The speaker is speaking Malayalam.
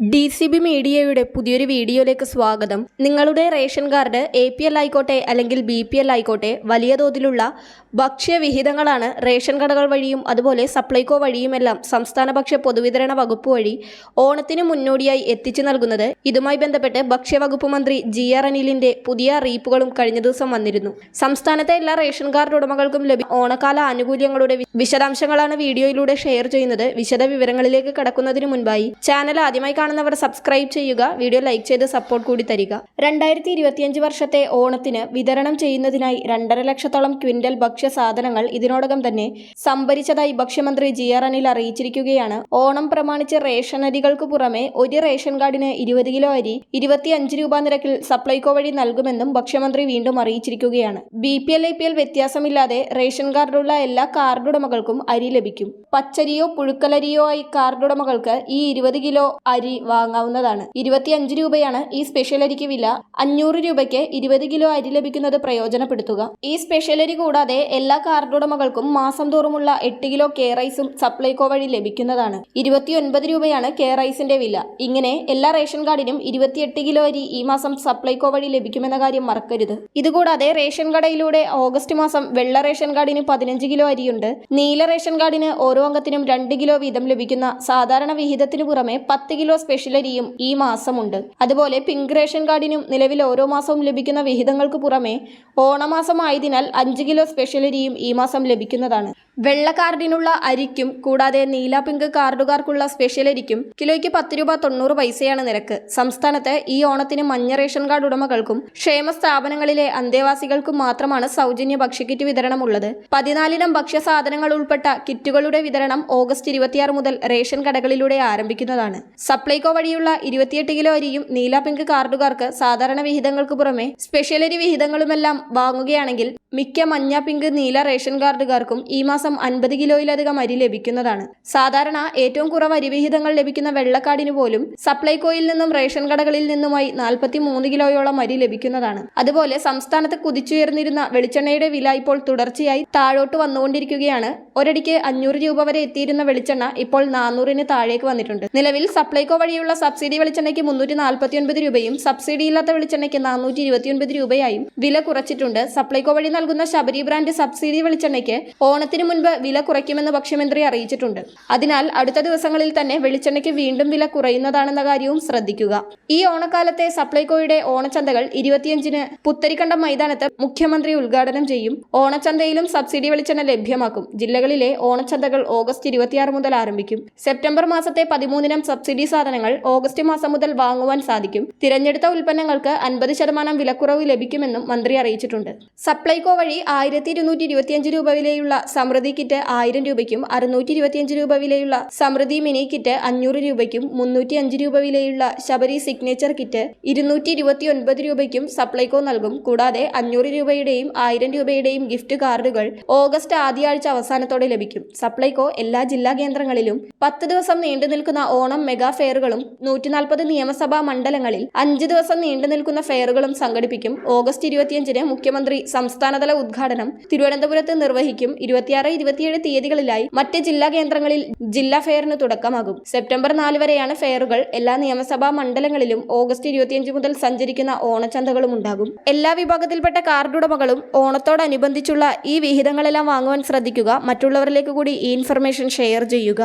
ഡി സി ബി മീഡിയയുടെ പുതിയൊരു വീഡിയോയിലേക്ക് സ്വാഗതം. നിങ്ങളുടെ ration card A P L ആയിക്കോട്ടെ അല്ലെങ്കിൽ ബി പി എൽ ആയിക്കോട്ടെ വലിയ തോതിലുള്ള ഭക്ഷ്യവിഹിതങ്ങളാണ് റേഷൻ കടകൾ വഴിയും അതുപോലെ സപ്ലൈകോ വഴിയുമെല്ലാം സംസ്ഥാന ഭക്ഷ്യ പൊതുവിതരണ വകുപ്പ് വഴി ഓണത്തിന് മുന്നോടിയായി എത്തിച്ചു നൽകുന്നത്. ഇതുമായി ബന്ധപ്പെട്ട് ഭക്ഷ്യവകുപ്പ് മന്ത്രി ജി ആർ അനിലിന്റെ പുതിയ അറിയിപ്പുകളും കഴിഞ്ഞ ദിവസം വന്നിരുന്നു. സംസ്ഥാനത്തെ എല്ലാ റേഷൻ കാർഡ് ഉടമകൾക്കും ലഭ്യ ഓണക്കാല ആനുകൂല്യങ്ങളുടെ വിശദാംശങ്ങളാണ് വീഡിയോയിലൂടെ ഷെയർ ചെയ്യുന്നത്. വിശദ വിവരങ്ങളിലേക്ക് കടക്കുന്നതിന് മുൻപായി ചാനൽ ആദ്യമായി കാണുന്നവർ സബ്സ്ക്രൈബ് ചെയ്യുക വീഡിയോ ലൈക്ക് ചെയ്ത് സപ്പോർട്ട് കൂടി തരിക. രണ്ടായിരത്തി ഇരുപത്തിയഞ്ച് വർഷത്തെ ഓണത്തിന് വിതരണം ചെയ്യുന്നതിനായി രണ്ടര ലക്ഷത്തോളം ക്വിന്റൽ ഭക്ഷ്യ സാധനങ്ങൾ ഇതിനോടകം തന്നെ സംഭരിച്ചതായി ഭക്ഷ്യമന്ത്രി ജി ആർ അനിൽ അറിയിച്ചിരിക്കുകയാണ്. ഓണം പ്രമാണിച്ച് റേഷൻ അരികൾക്ക് പുറമെ ഒരു റേഷൻ കാർഡിന് ഇരുപത് കിലോ അരി ഇരുപത്തിയഞ്ച് രൂപ നിരക്കിൽ സപ്ലൈകോ വഴി നൽകുമെന്നും ഭക്ഷ്യമന്ത്രി വീണ്ടും അറിയിച്ചിരിക്കുകയാണ്. B P L I P L വ്യത്യാസമില്ലാതെ റേഷൻ കാർഡുള്ള എല്ലാ കാർഡുടമകൾക്കും അരി ലഭിക്കും. പച്ചരിയോ പുഴുക്കലരിയോ ആയി കാർഡുടമകൾക്ക് ഈ ഇരുപത് കിലോ അരി വാങ്ങാവുന്നതാണ്. ഇരുപത്തിയഞ്ച് രൂപയാണ് ഈ സ്പെഷ്യൽ അരിക്ക് വില. അഞ്ഞൂറ് രൂപയ്ക്ക് ഇരുപത് കിലോ അരി ലഭിക്കുന്നത് പ്രയോജനപ്പെടുത്തുക. ഈ സ്പെഷ്യൽ അരി കൂടാതെ എല്ലാ കാർഡുടമകൾക്കും മാസം തോറുമുള്ള എട്ട് കിലോ കെ റൈസും സപ്ലൈകോ വഴി ലഭിക്കുന്നതാണ്. ഇരുപത്തിയൊൻപത് രൂപയാണ് കെ റൈസിന്റെ വില. ഇങ്ങനെ എല്ലാ റേഷൻ കാർഡിനും ഇരുപത്തിയെട്ട് കിലോ അരി ഈ മാസം സപ്ലൈകോ വഴി ലഭിക്കുമെന്ന കാര്യം മറക്കരുത്. ഇതുകൂടാതെ റേഷൻ കടയിലൂടെ ഓഗസ്റ്റ് മാസം വെള്ള റേഷൻ കാർഡിന് പതിനഞ്ച് കിലോ അരിയുണ്ട്. നീല റേഷൻ കാർഡിന് ഓരോ അംഗത്തിനും രണ്ട് കിലോ വീതം ലഭിക്കുന്ന സാധാരണ വിഹിതത്തിനു പുറമെ പത്ത് കിലോ സ്പെഷ്യൽ അരിയും ഈ മാസമുണ്ട്. അതുപോലെ പിങ്ക് റേഷൻ കാർഡിനും നിലവിൽ ഓരോ മാസവും ലഭിക്കുന്ന വിഹിതങ്ങൾക്ക് പുറമെ ഓണമാസമായതിനാൽ അഞ്ച് കിലോ സ്പെഷ്യൽ അരിയും ഈ മാസം ലഭിക്കുന്നതാണ്. വെള്ള കാർഡിനുള്ള അരിക്കും കൂടാതെ നീല പിങ്ക് കാർഡുകാർക്കുള്ള സ്പെഷ്യൽ അരിക്കും കിലോയ്ക്ക് പത്ത് രൂപ തൊണ്ണൂറ് പൈസയാണ് നിരക്ക്. സംസ്ഥാനത്ത് ഈ ഓണത്തിന് മഞ്ഞ റേഷൻ കാർഡ് ഉടമകൾക്കും ക്ഷേമ സ്ഥാപനങ്ങളിലെ അന്തേവാസികൾക്കും മാത്രമാണ് സൗജന്യ ഭക്ഷ്യക്കിറ്റ് വിതരണം ഉള്ളത് പതിനാലിനം ഭക്ഷ്യ സാധനങ്ങൾ ഉൾപ്പെട്ട കിറ്റുകളുടെ വിതരണം ഓഗസ്റ്റ് ഇരുപത്തിയാറ് മുതൽ റേഷൻ കടകളിലൂടെ ആരംഭിക്കുന്നതാണ്. സപ്ലൈകോ വഴിയുള്ള ഇരുപത്തിയെട്ട് കിലോ അരിയും നീല പിങ്ക് കാർഡുകാർക്ക് സാധാരണ വിഹിതങ്ങൾക്ക് പുറമെ സ്പെഷ്യൽ അരി വിഹിതങ്ങളുമെല്ലാം വാങ്ങുകയാണെങ്കിൽ മിക്ക മഞ്ഞ പിങ്ക് നീല റേഷൻ കാർഡുകാർക്കും ഈ മാസം അൻപത് കിലോയിലധികം അരി ലഭിക്കുന്നതാണ്. സാധാരണ ഏറ്റവും കുറവ് അരിവിഹിതങ്ങൾ ലഭിക്കുന്ന വെള്ളക്കാടിന് പോലും സപ്ലൈകോയിൽ നിന്നും റേഷൻ കടകളിൽ നിന്നുമായി നാൽപ്പത്തി മൂന്ന് കിലോയോളം അരി ലഭിക്കുന്നതാണ്. അതുപോലെ സംസ്ഥാനത്ത് കുതിച്ചുയർന്നിരുന്ന വെളിച്ചെണ്ണയുടെ വില ഇപ്പോൾ തുടർച്ചയായി താഴോട്ട് വന്നുകൊണ്ടിരിക്കുകയാണ്. ഒരടിക്ക് അഞ്ഞൂറ് രൂപ വരെ എത്തിയിരുന്ന വെളിച്ചെണ്ണ ഇപ്പോൾ നാനൂറിന് താഴേക്ക് വന്നിട്ടുണ്ട്. നിലവിൽ സപ്ലൈകോ വഴിയുള്ള സബ്സിഡി വെളിച്ചെണ്ണയ്ക്ക് മുന്നൂറ്റി നാൽപ്പത്തി ഒൻപത് രൂപയും സബ്സിഡി ഇല്ലാത്ത വെളിച്ചെണ്ണയ്ക്ക് നാനൂറ്റി ഇരുപത്തിയൊൻപത് രൂപയായും വില കുറച്ചിട്ടുണ്ട്. സപ്ലൈകോ വഴി നൽകുന്ന ശബരി ബ്രാൻഡ് സബ്സിഡി വെളിച്ചെണ്ണയ്ക്ക് ഓണത്തിന് മുൻപ് വില കുറയ്ക്കുമെന്ന് ഭക്ഷ്യമന്ത്രി അറിയിച്ചിട്ടുണ്ട്. അതിനാൽ അടുത്ത ദിവസങ്ങളിൽ തന്നെ വെളിച്ചെണ്ണയ്ക്ക് വീണ്ടും വില കുറയുന്നതാണെന്ന കാര്യവും ശ്രദ്ധിക്കുക. ഈ ഓണക്കാലത്തെ സപ്ലൈകോയുടെ ഓണച്ചന്തകൾ ഇരുപത്തിയഞ്ചിന് പുത്തരിക്കണ്ടം മൈതാനത്ത് മുഖ്യമന്ത്രി ഉദ്ഘാടനം ചെയ്യും. ഓണച്ചന്തയിലും സബ്സിഡി വെളിച്ചെണ്ണ ലഭ്യമാക്കും. ജില്ലകളിലെ ഓണച്ചന്തകൾ ഓഗസ്റ്റ് ഇരുപത്തിയാറ് മുതൽ ആരംഭിക്കും. സെപ്റ്റംബർ മാസത്തെ പതിമൂന്നിനം സബ്സിഡി സാധനങ്ങൾ ഓഗസ്റ്റ് മാസം മുതൽ വാങ്ങുവാൻ സാധിക്കും. തിരഞ്ഞെടുത്ത ഉൽപ്പന്നങ്ങൾക്ക് അൻപത് ശതമാനം വിലക്കുറവ് ലഭിക്കുമെന്നും മന്ത്രി അറിയിച്ചിട്ടുണ്ട്. സപ്ലൈകോ വഴി ആയിരത്തി ഇരുന്നൂറ്റി ഇരുപത്തിയഞ്ച് രൂപ വിലയുള്ള സമൃദ്ധി കിറ്റ് ആയിരം രൂപയ്ക്കും അറുന്നൂറ്റി ഇരുപത്തിയഞ്ച് രൂപ വിലയുള്ള സമൃദ്ധി മിനി കിറ്റ് അഞ്ഞൂറ് രൂപയ്ക്കും മുന്നൂറ്റി അഞ്ച് രൂപ വിലയുള്ള ശബരി സിഗ്നേച്ചർ കിറ്റ് ഇരുന്നൂറ്റി ഇരുപത്തി ഒൻപത് രൂപയ്ക്കും സപ്ലൈകോ നൽകും. കൂടാതെ അഞ്ഞൂറ് രൂപയുടെയും ആയിരം രൂപയുടെയും ഗിഫ്റ്റ് കാർഡുകൾ ഓഗസ്റ്റ് ആദ്യാഴ്ച അവസാനത്തോടെ ലഭിക്കും. സപ്ലൈകോ എല്ലാ ജില്ലാ കേന്ദ്രങ്ങളിലും പത്ത് ദിവസം നീണ്ടു നിൽക്കുന്ന ഓണം മെഗാ ഫെയറുകളും നൂറ്റി നാൽപ്പത് നിയമസഭാ മണ്ഡലങ്ങളിൽ അഞ്ച് ദിവസം നീണ്ടു നിൽക്കുന്ന ഫെയറുകളും സംഘടിപ്പിക്കും. ഓഗസ്റ്റ് ഇരുപത്തിയഞ്ചിന് മുഖ്യമന്ത്രി സംസ്ഥാനതല ഉദ്ഘാടനം തിരുവനന്തപുരത്ത് നിർവഹിക്കും ഇരുപത്തിയാറ് ഇരുപത്തിയേഴ് തീയതികളിലായി മറ്റ് ജില്ലാ കേന്ദ്രങ്ങളിൽ ജില്ലാ ഫെയറിന് തുടക്കമാകും. സെപ്റ്റംബർ നാല് വരെയാണ് ഫെയറുകൾ. എല്ലാ നിയമസഭാ മണ്ഡലങ്ങളിലും ഓഗസ്റ്റ് ഇരുപത്തിയഞ്ച് മുതൽ സഞ്ചരിക്കുന്ന ഓണച്ചന്തകളും ഉണ്ടാകും. എല്ലാ വിഭാഗത്തിൽപ്പെട്ട കാർഡുടമകളും ഓണത്തോടനുബന്ധിച്ചുള്ള ഈ വിഹിതങ്ങളെല്ലാം വാങ്ങുവാൻ ശ്രദ്ധിക്കുക. മറ്റുള്ളവരിലേക്ക് കൂടി ഈ ഇൻഫർമേഷൻ ഷെയർ ചെയ്യുക.